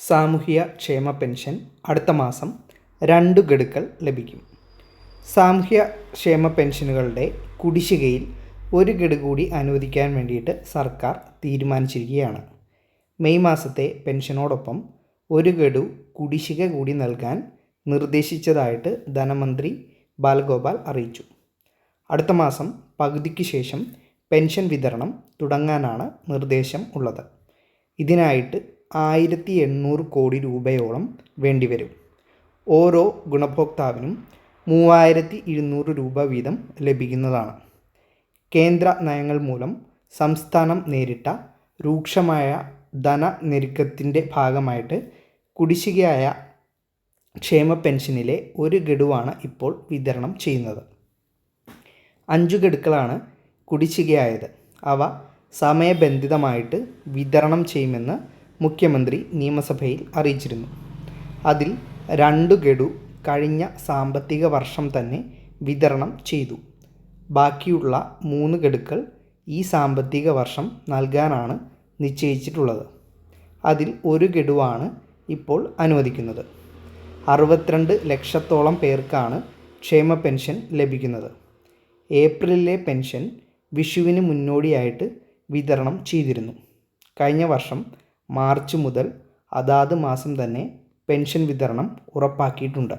സാമൂഹ്യ ക്ഷേമ പെൻഷൻ അടുത്ത മാസം രണ്ട് ഗഡുക്കൾ ലഭിക്കും. സാമൂഹ്യ ക്ഷേമ പെൻഷനുകളുടെ കുടിശ്ശികയിൽ ഒരു ഗഡു കൂടി അനുവദിക്കാൻ വേണ്ടിയിട്ട് സർക്കാർ തീരുമാനിച്ചിരിക്കുകയാണ്. മെയ് മാസത്തെ പെൻഷനോടൊപ്പം ഒരു ഗഡു കുടിശ്ശിക കൂടി നൽകാൻ നിർദ്ദേശിച്ചതായിട്ട് ധനമന്ത്രി ബാലഗോപാൽ അറിയിച്ചു. അടുത്ത മാസം പകുതിക്ക് ശേഷം പെൻഷൻ വിതരണം തുടങ്ങാനാണ് നിർദ്ദേശം ഉള്ളത്. ഇതിനായിട്ട് ആയിരത്തി എണ്ണൂറ് കോടി രൂപയോളം വേണ്ടിവരും. ഓരോ ഗുണഭോക്താവിനും മൂവായിരത്തി ഇരുന്നൂറ് രൂപ വീതം ലഭിക്കുന്നതാണ്. കേന്ദ്ര നയങ്ങൾ മൂലം സംസ്ഥാനം നേരിട്ട രൂക്ഷമായ ധനഞെരുക്കത്തിന്റെ ഭാഗമായിട്ട് കുടിശ്ശികയായ ക്ഷേമ പെൻഷനിലെ ഒരു ഗഡുവാണ് ഇപ്പോൾ വിതരണം ചെയ്യുന്നത്. അഞ്ചു ഗഡുക്കളാണ് കുടിശ്ശികയായത്. അവ സമയബന്ധിതമായിട്ട് വിതരണം ചെയ്യുമെന്ന് മുഖ്യമന്ത്രി നിയമസഭയിൽ അറിയിച്ചിരുന്നു. അതിൽ രണ്ടു ഗഡു കഴിഞ്ഞ സാമ്പത്തിക വർഷം തന്നെ വിതരണം ചെയ്തു. ബാക്കിയുള്ള മൂന്ന് ഗഡുക്കൾ ഈ സാമ്പത്തിക വർഷം നൽകാനാണ് നിശ്ചയിച്ചിട്ടുള്ളത്. അതിൽ ഒരു ഗഡുവാണ് ഇപ്പോൾ അനുവദിക്കുന്നത്. അറുപത്തിരണ്ട് ലക്ഷത്തോളം പേർക്കാണ് ക്ഷേമ പെൻഷൻ ലഭിക്കുന്നത്. ഏപ്രിലിലെ പെൻഷൻ വിഷുവിന് മുന്നോടിയായിട്ട് വിതരണം ചെയ്തിരുന്നു. കഴിഞ്ഞ വർഷം മാർച്ച് മുതൽ അതാത് മാസം തന്നെ പെൻഷൻ വിതരണം ഉറപ്പാക്കിയിട്ടുണ്ട്.